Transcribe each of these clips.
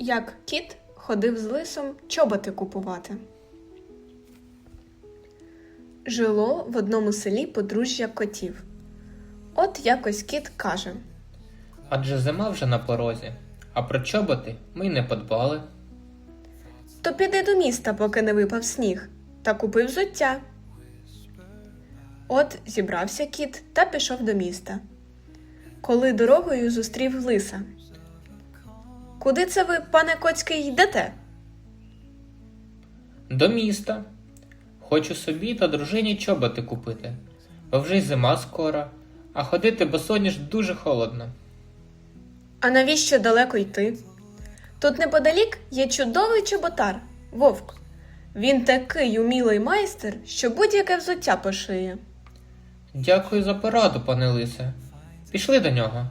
як кіт ходив з лисом чоботи купувати. Жило в одному селі подружжя котів. От якось кіт каже: Адже зима вже на порозі, а про чоботи ми й не подбали. То піди до міста, поки не випав сніг, та купи взуття. От зібрався кіт та пішов до міста. Коли дорогою зустрів лиса. Куди це ви, пане Коцький, йдете? До міста. Хочу собі та дружині чоботи купити, бо вже й зима скоро, а ходити босоніж дуже холодно. А навіщо далеко йти? Тут неподалік є чудовий чоботар, вовк. Він такий умілий майстер, що будь-яке взуття пошиє. Дякую за пораду, пане лисе. Пішли до нього.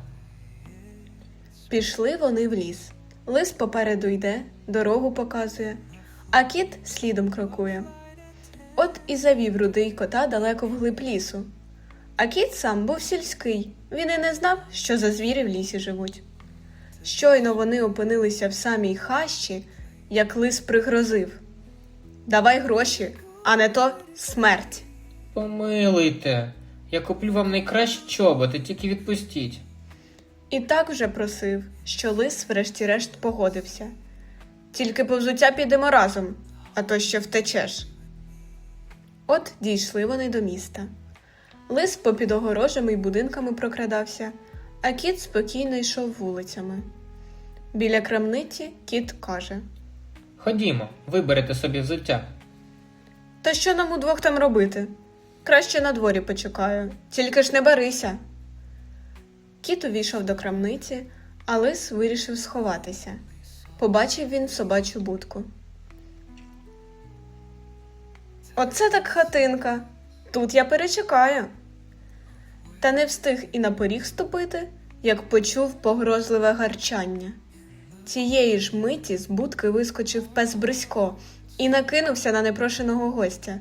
Пішли вони в ліс. Лис попереду йде, дорогу показує, а кіт слідом крокує. От і завів рудий кота далеко вглиб лісу. А кіт сам був сільський, він і не знав, що за звірі в лісі живуть. Щойно вони опинилися в самій хащі, як лис пригрозив Давай гроші, а не то смерть. Помилуйте, я куплю вам найкращі чоботи, тільки відпустіть. І так вже просив, що лис врешті-решт погодився. Тільки по взуття підемо разом, а то ще втечеш. От дійшли вони до міста. Лис попід огорожами й будинками прокрадався, а кіт спокійно йшов вулицями. Біля крамниці кіт каже: Ходімо, виберете собі взуття. Та що нам удвох там робити? Краще на дворі почекаю, тільки ж не барися. Кіт увійшов до крамниці, а лис вирішив сховатися. Побачив він собачу будку. Оце так хатинка. Тут я перечекаю. Та не встиг і на поріг ступити, як почув погрозливе гарчання. Цієї ж миті з будки вискочив пес Брисько і накинувся на непрошеного гостя.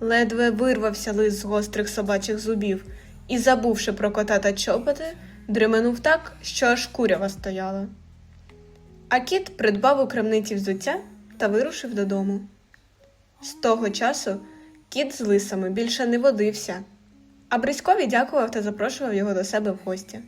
Ледве вирвався лис з гострих собачих зубів і, забувши про кота та чоботи, дременув так, що аж курява стояла. А кіт придбав у крамниці взуття та вирушив додому. З того часу кіт з лисами більше не водився, а Бриськові дякував та запрошував його до себе в гості.